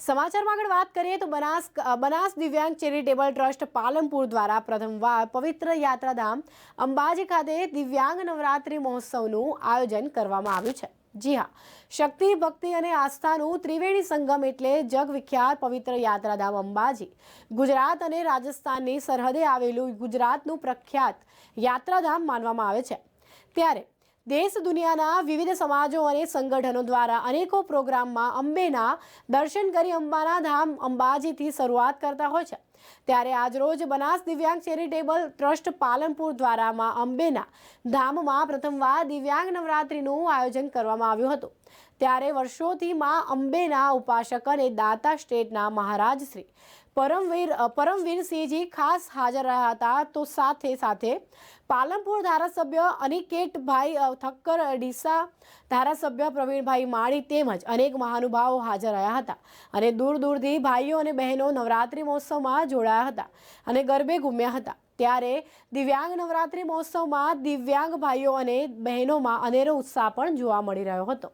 સમાચારમાં આગળ વાત કરીએ તો બનાસ બનાસ દિવ્યાંગ ચેરિટેબલ ટ્રસ્ટ પાલનપુર દ્વારા પ્રથમવાર પવિત્ર યાત્રાધામ અંબાજી ખાતે દિવ્યાંગ નવરાત્રિ મહોત્સવનું આયોજન કરવામાં આવ્યું છે. જી હા, શક્તિ, ભક્તિ અને આસ્થાનું ત્રિવેણી સંગમ એટલે જગવિખ્યાત પવિત્ર યાત્રાધામ અંબાજી. ગુજરાત અને રાજસ્થાનની સરહદે આવેલું ગુજરાતનું પ્રખ્યાત યાત્રાધામ માનવામાં આવે છે. ત્યારે દેશ દુનિયાના વિવિધ સમાજો અને સંગઠનો દ્વારા અનેકો પ્રોગ્રામમાં અંબેના દર્શન કરી અંબાના ધામ અંબાજીથી શરૂઆત કરતા હોય છે. ત્યારે આજરોજ બનાસ દિવ્યાંગ ચેરિટેબલ ટ્રસ્ટ પાલનપુર દ્વારા માં અંબેના ધામમાં પ્રથમવાર દિવ્યાંગ નવરાત્રિનું આયોજન કરવામાં આવ્યું હતું. ત્યારે વર્ષોથી માં અંબેના ઉપાસક અને દાતા સ્ટેટના મહારાજ શ્રી પરમવીર પરમવીરસિંહજી ખાસ હાજર રહ્યા હતા. તો સાથે સાથે પાલનપુર ધારાસભ્ય અનિકેતભાઈ ઠક્કર ડીસા ધારાસભ્ય પ્રવીણભાઈ માળી તેમજ અનેક મહાનુભાવો હાજર રહ્યા હતા. અને દૂર દૂરથી ભાઈઓ અને બહેનો નવરાત્રિ મહોત્સવમાં જોડાયા હતા અને ગરબે ઘૂમ્યા હતા. ત્યારે દિવ્યાંગ નવરાત્રિ મહોત્સવમાં દિવ્યાંગ ભાઈઓ અને બહેનોમાં અનેરો ઉત્સાહ પણ જોવા મળી રહ્યો હતો.